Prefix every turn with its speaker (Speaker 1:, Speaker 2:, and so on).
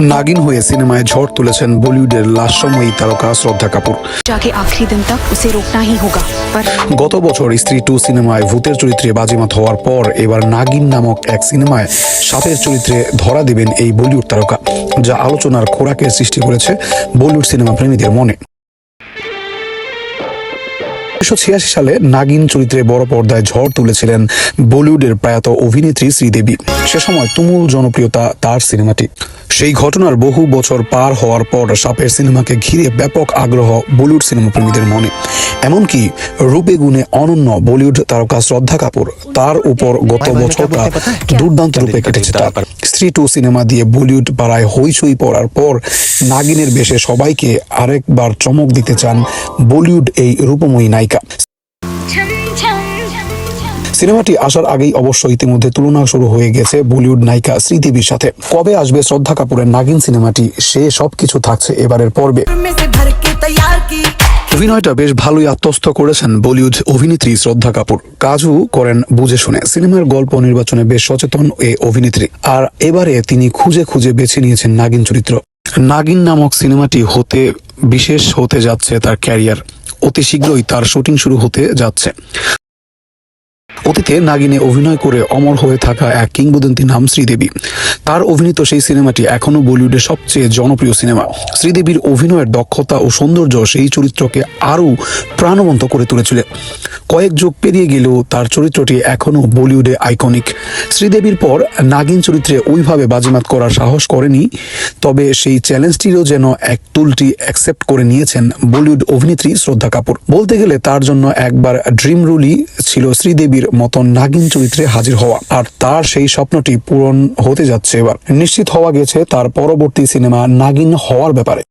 Speaker 1: নাগিন হয়ে সিনেমায় ঝড় তুলেছেন বলিউডের লাশময়ী তারকা শ্রদ্ধা কাপুর। গত বছর স্ত্রী টু সিনেমায় ভূতের চরিত্রে বাজিমাত হওয়ার পর এবার নাগিন নামক এক সিনেমায় সাপের চরিত্রে ধরা দিবেন এই বলিউড তারকা যা আলোচনার খোরাকের সৃষ্টি করেছে বলিউড সিনেমা প্রেমীদের মনে। উনিশশো ছিয়াশি সালে নাগিন চরিত্রে বড় পর্দায় ঝড় তুলেছিলেন বলিউডের প্রয়াত অভিনেত্রী শ্রীদেবী। সে সময় তুমুল জনপ্রিয়তা তার সিনেমাটি। সেই ঘটনার বহু বছর পার হওয়ার পর সাপের সিনেমাকে ঘিরে ব্যাপক আগ্রহ বলিউড সিনেমা প্রেমীদের মনে। এমনকি রূপে গুণে অনন্য বলিউড তারকা শ্রদ্ধা কাপুর তার উপর গত বছরটা দুর্দান্ত রূপে কেটেছে তার? স্ত্রী টু সিনেমা দিয়ে বলিউড পাড়ায় হইচই পড়ার পর নাগিনের বেশে সবাইকে আরেকবার চমক দিতে চান বলিউড এই রূপময়ী নায়িকা। ভূমিকা। সিনেমাটি আসার আগেই অবশ্য ইতিমধ্যে তুলনা শুরু হয়ে গেছে বলিউড নায়িকা শ্রীদেবীর সাথে। কবে আসবে শ্রদ্ধা কাপুরের নাগিন সিনেমাটি, সে সবকিছু থাকছে এবারের পর্বে। অভিনয়টা বেশ ভালোই আত্মস্থ করেছেন বলিউড অভিনেত্রী শ্রদ্ধা কাপুর। কাজও করেন বুঝে শুনে। সিনেমার গল্প নির্বাচনে বেশ সচেতন এ অভিনেত্রী। আর এবারে তিনি খুঁজে খুঁজে বেছে নিয়েছেন নাগিন চরিত্র। নাগিন নামক সিনেমাটি হতে বিশেষ হতে যাচ্ছে তার ক্যারিয়ার। অতি শীঘ্রই তার শুটিং শুরু হতে যাচ্ছে। অতীতে নাগিনে অভিনয় করে অমর হয়ে থাকা এক কিংবদন্তি নাম শ্রীদেবী। তার অভিনীত সেই সিনেমাটি এখনও বলিউডের সবচেয়ে জনপ্রিয় সিনেমা। শ্রীদেবীর অভিনয়ের দক্ষতা ও সৌন্দর্য সেই চরিত্রকে আরও প্রাণবন্ত করে তুলেছিল। কয়েক যুগ পেরিয়ে গেলেও তার চরিত্রটি এখনও বলিউডে আইকনিক। শ্রীদেবীর পর নাগিন চরিত্রে ওইভাবে বাজিমাত করার সাহস করেনি, তবে সেই চ্যালেঞ্জটিরও যেন এক তুলটি অ্যাকসেপ্ট করে নিয়েছেন বলিউড অভিনেত্রী শ্রদ্ধা কাপুর। বলতে গেলে তার জন্য একবার ড্রিম রুলই ছিল শ্রীদেবীর মতন নাগিন চরিত্রে হাজির হওয়া। আর তার সেই স্বপ্নটি পূরণ হতে যাচ্ছে এবার। নিশ্চিত হওয়া গেছে তার পরবর্তী সিনেমা নাগিন হওয়ার ব্যাপারে।